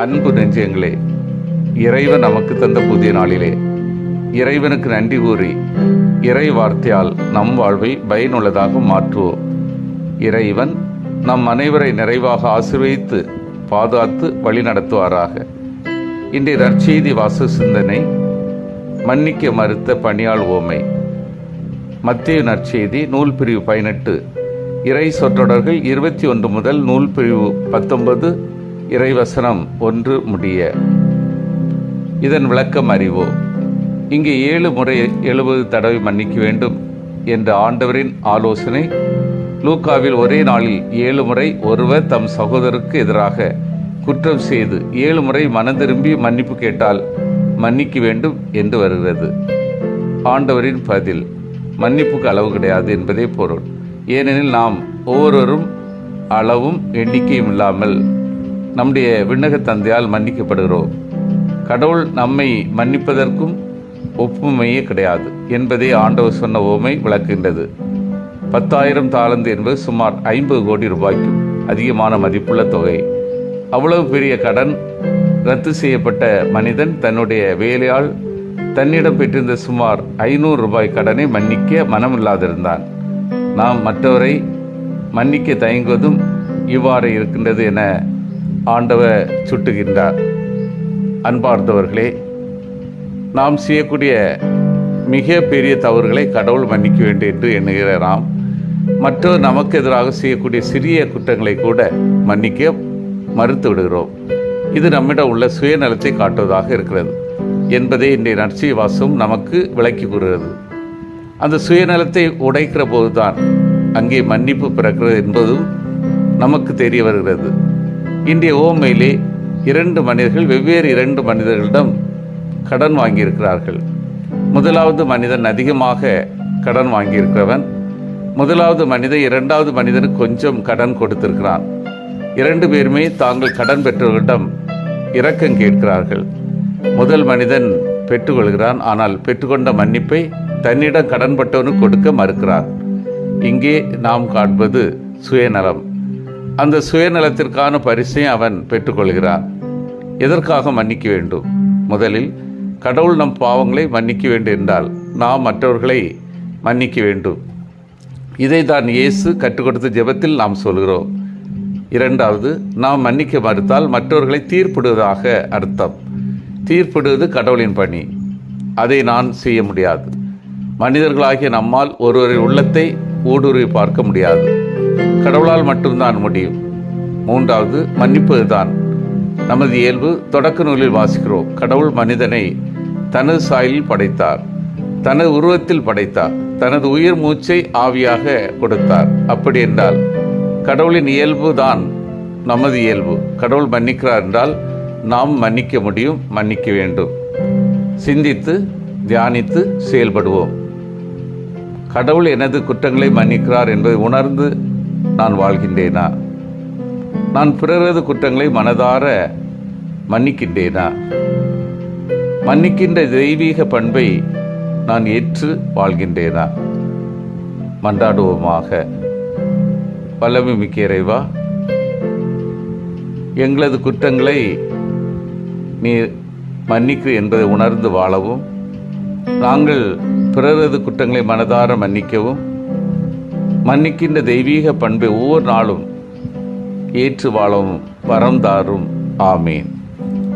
அன்பு நெஞ்சங்களே இறைவன் நமக்கு தந்த புதிய நாளிலே. இறைவனுக்கு நன்றி கூறி இறை வார்த்தையால் நம் வாழ்வை பயனுள்ளதாக மாற்றுவோம். இறைவன் நம் அனைவரை நிறைவாக ஆசிர்வதித்து பாதுகாத்து வழி நடத்துவாராக. இன்றைய நற்செய்தி வாச சிந்தனை மன்னிக்க மறுத்த பணியாள் ஓமை. மத்திய நற்செய்தி நூல் பிரிவு பதினெட்டு. இறை சொற்றொடர்கள் இருபத்தி ஒன்று முதல் நூல் பிரிவு பத்தொன்பது இறைவசனம் ஒன்று முடிய இதன் விளக்கம் அறிவோம் இங்கே ஏழு முறை எழுபது தடவை மன்னிக்க வேண்டும் என்ற ஆண்டவரின் ஆலோசனை. லூக்காவில் ஒரே நாளில் ஏழு முறை ஒருவர் தம் சகோதரருக்கு எதிராக குற்றம் செய்து ஏழு முறை மனம் திரும்பி மன்னிப்பு கேட்டால் மன்னிக்க வேண்டும் என்று வருகிறது. ஆண்டவரின் பதில் மன்னிப்புக்கு அளவு கிடையாது என்பதே பொருள். ஏனெனில் நாம் ஒவ்வொருவரும் அளவும் எண்ணிக்கையும் இல்லாமல் நம்முடைய விண்ணக தந்தையால் மன்னிக்கப்படுகிறோம். கடவுள் நம்மை மன்னிப்பதற்கும் ஒப்புமையே கிடையாது என்பதே ஆண்டவர் சொன்ன ஓமை விளக்குகின்றது. பத்தாயிரம் தாளந்து என்பது சுமார் ஐம்பது கோடி ரூபாய்க்கும் அதிகமான மதிப்புள்ள தொகை. அவ்வளவு பெரிய கடன் ரத்து செய்யப்பட்ட மனிதன் தன்னுடைய வேலையால் தன்னிடம் பெற்றிருந்த சுமார் ஐநூறு ரூபாய் கடனை மன்னிக்க மனமில்லாதிருந்தான். நாம் மற்றவரை மன்னிக்க தயங்குவதும் இவ்வாறு இருக்கின்றது என ஆண்டவர் சுட்டுகின்றார். அன்பார்ந்தவர்களே நாம் செய்யக்கூடிய மிக பெரிய தவறுகளை கடவுள் மன்னிக்க வேண்டும் என்று எண்ணுகிற நாம் மற்றவர் நமக்கு எதிராக செய்யக்கூடிய சிறிய குற்றங்களை கூட மன்னிக்க மறுத்து விடுகிறோம். இது நம்மிடம் உள்ள சுயநலத்தை காட்டுவதாக இருக்கிறது என்பதை இன்றைய நர்ச்சி வாசம் நமக்கு விளக்கி கூறுகிறது. அந்த சுயநலத்தை உடைக்கிற போதுதான் அங்கே மன்னிப்பு பிறக்கிறது என்பதும் நமக்கு தெரிய வருகிறது. இன்றைய ஓமையிலே இரண்டு மனிதர்கள் வெவ்வேறு இரண்டு மனிதர்களிடம் கடன் வாங்கியிருக்கிறார்கள். முதலாவது மனிதன் அதிகமாக கடன் வாங்கியிருக்கிறவன். முதலாவது மனிதன் இரண்டாவது மனிதனுக்கு கொஞ்சம் கடன் கொடுத்திருக்கிறான். இரண்டு பேருமே தாங்கள் கடன் பெற்றவர்களிடம் இரக்கம் கேட்கிறார்கள். முதல் மனிதன் பெற்றுக்கொள்கிறான் ஆனால் பெற்றுக்கொண்ட மன்னிப்பை தன்னிடம் கடன்பட்டவனுக்கு கொடுக்க மறுக்கிறான். இங்கே நாம் காண்பது சுயநலம். அந்த சுயநலத்திற்கான பரிசை அவன் பெற்றுக்கொள்கிறான். எதற்காக மன்னிக்க வேண்டும்? முதலில் கடவுள் நம் பாவங்களை மன்னிக்க வேண்டும் என்றால் நாம் மற்றவர்களை மன்னிக்க வேண்டும். இதை தான் இயேசு கற்றுக் கொடுத்த ஜெபத்தில் நாம் சொல்கிறோம். இரண்டாவது நாம் மன்னிக்க மறுத்தால் மற்றவர்களை தீர்ப்பிடுவதாக அர்த்தம். தீர்ப்பிடுவது கடவுளின் பணி. அதை நான் செய்ய முடியாது. மனிதர்களாகிய நம்மால் ஒருவரின் உள்ளத்தை ஊடுருவி பார்க்க முடியாது. கடவுளால் மட்டும்தான் முடியும். மூன்றாவது மன்னிப்பது தான் நமது இயல்பு தொடக்க நூலில் வாசிக்கிறோம். கடவுள் மனிதனை தனது சாயலில் படைத்தார். தனது உருவத்தில் படைத்தார். தனது உயிர் மூச்சை ஆவியாக கொடுத்தார். அப்படி என்றால் கடவுளின் இயல்பு தான் நமது இயல்பு. கடவுள் மன்னிக்கிறார் என்றால் நாம் மன்னிக்க முடியும் மன்னிக்க வேண்டும். சிந்தித்து தியானித்து செயல்படுவோம். கடவுள் எனது குற்றங்களை மன்னிக்கிறார் என்பதை உணர்ந்து நான் வாழ்கின்றேனா? நான் பிறரது குற்றங்களை மனதார மன்னிக்கின்றேனா? மன்னிக்கின்ற தெய்வீக பண்பை நான் ஏற்று வாழ்கின்றேனா? மன்றாடுவோமாக. வல்லமை மிக்க இறைவா எங்களது குற்றங்களை நீ மன்னிக்கு என்பதை உணர்ந்து வாழவும் நாங்கள் பிறரது குற்றங்களை மனதார மன்னிக்கவும் மன்னிக்கின்ற தெய்வீக பண்பை ஒவ்வொரு நாளும் ஏற்று வாழவும் வரம் தாரும். ஆமேன்.